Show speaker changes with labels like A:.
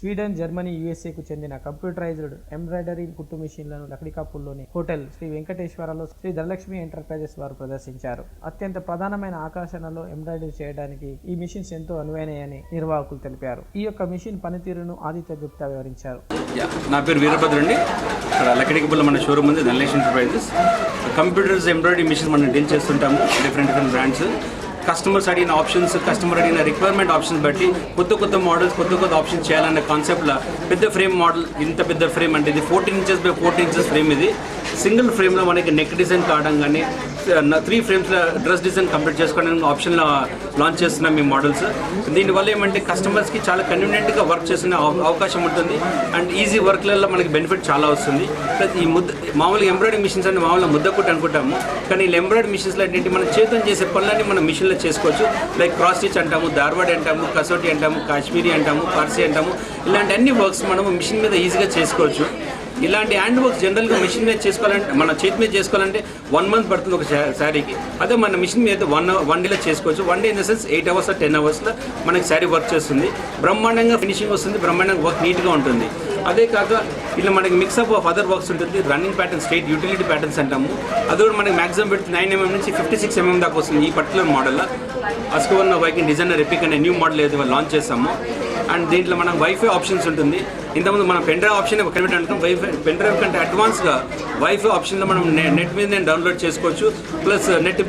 A: Sweden Germany యుఎస్ఏకు చెందిన computerised embroidery కుట్టు మిషన్లను లకడికాపుల్లోని హోటల్ శ్రీ వెంకటేశ్వరలో శ్రీ ధనలక్ష్మి ఎంటర్ప్రైజెస్ వారు ప్రదర్శించారు. అత్యంత ప్రధానమైన ఆకర్షణలో ఎంబ్రాయిడరీ చేయడానికి ఈ మిషన్స్ ఎంతో అనువైనయని నిర్వాహకులు తెలిపారు. ఈ యొక్క మిషన్ పనితీరును ఆదిత్య గుప్తా వివరించారు.
B: యా నా పేరు వీరభద్ర అండి ఇక్కడ మన షోరూమ్ ఉంది Dhanalakshmi enterprises. Computers embroidery machine మనం డీల్ చేస్తుంటాము డిఫరెంట్ డిఫరెంట్ బ్రాండ్స్. కస్టమర్స్ అడిగిన ఆప్షన్స్ కస్టమర్ అడిగిన రిక్వైర్మెంట్ ఆప్షన్స్ బట్టి కొత్త కొత్త మోడల్స్ కొత్త కొత్త ఆప్షన్స్ చేయాలనే కాన్సెప్ట్లో పెద్ద ఫ్రేమ్ మోడల్ ఇంత పెద్ద ఫ్రేమ్ అంటే ఇది fourteen inches by fourteen inches frame ఇది. సింగిల్ ఫ్రేమ్లో మనకి నెక్ డిజైన్ కావడం కానీ త్రీ ఫ్రేమ్స్లో డ్రెస్ డిజైన్ కంప్లీట్ చేసుకోవడానికి ఆప్షన్లో లాంచ్ చేస్తున్నాం మీ మోడల్స్ దీనివల్ల ఏమంటే కస్టమర్స్కి చాలా కన్వీనియంట్గా వర్క్ చేసుకునే అవకాశం ఉంటుంది. అండ్ ఈజీ వర్క్లలో మనకి బెనిఫిట్ చాలా వస్తుంది. ప్లస్ ఈ ముద్ద మామూలుగా ఎంబ్రాయిడరీ మిషన్స్ అంటే మామూలుగా ముద్ద కుట్టు అనుకుంటాము. కానీ ఈ ఎంబ్రాయిడరీ మిషన్స్లో ఏంటంటే మనం చేతులు చేసే పనులన్నీ మనం మిషన్లో చేసుకోవచ్చు. లైక్ క్రాస్ స్టిచ్ అంటాము దార్వాడి అంటాము కసోటి అంటాము కాశ్మీరీ అంటాము పార్సీ అంటాము. ఇలాంటి అన్ని వర్క్స్ మనము మిషన్ మీద ఈజీగా చేసుకోవచ్చు. ఇలాంటి హ్యాండ్ వర్క్స్ జనరల్గా మిషన్ మీద చేసుకోవాలంటే మన చేతి మీద చేసుకోవాలంటే వన్ మంత్ పడుతుంది ఒక శారీకి. అదే మన మిషన్ మీద వన్ వన్ డేలో చేసుకోవచ్చు. One day in the sense eight hours ten అవర్స్లో మనకి శారీ వర్క్ చేస్తుంది. బ్రహ్మాండంగా ఫినిషింగ్ వస్తుంది. బ్రహ్మాండంగా వర్క్ నీట్గా ఉంటుంది. అదే కాక ఇలా మనకి mix up of other works ఉంటుంది. Running pattern straight utility patterns అంటాము. అది కూడా మనకి మాక్సిమం పెడితే నైన్ ఎంఎం నుంచి ఫిఫ్టీ సిక్స్ ఎంఎం దాకా వస్తుంది ఈ పర్టికులర్ మోడల్లో. అస్కోవన్న వైకింగ్ డిజైనర్ ఎపిక్ అనే న్యూ మోడల్ ఏదో లాంచ్ చేస్తాము. అండ్ దీంట్లో మనం వైఫై ఆప్షన్స్ ఉంటుంది. ఇంతకుముందు మనం పెన్ డ్రైవ్ ఆప్షన్ కన్వర్ట్ అంటాం వైఫై పెన్ డ్రైవ్ కంటే అడ్వాన్స్గా వైఫై ఆప్షన్లో మనం నెట్ మీద నేను డౌన్లోడ్ చేసుకోవచ్చు. Plus net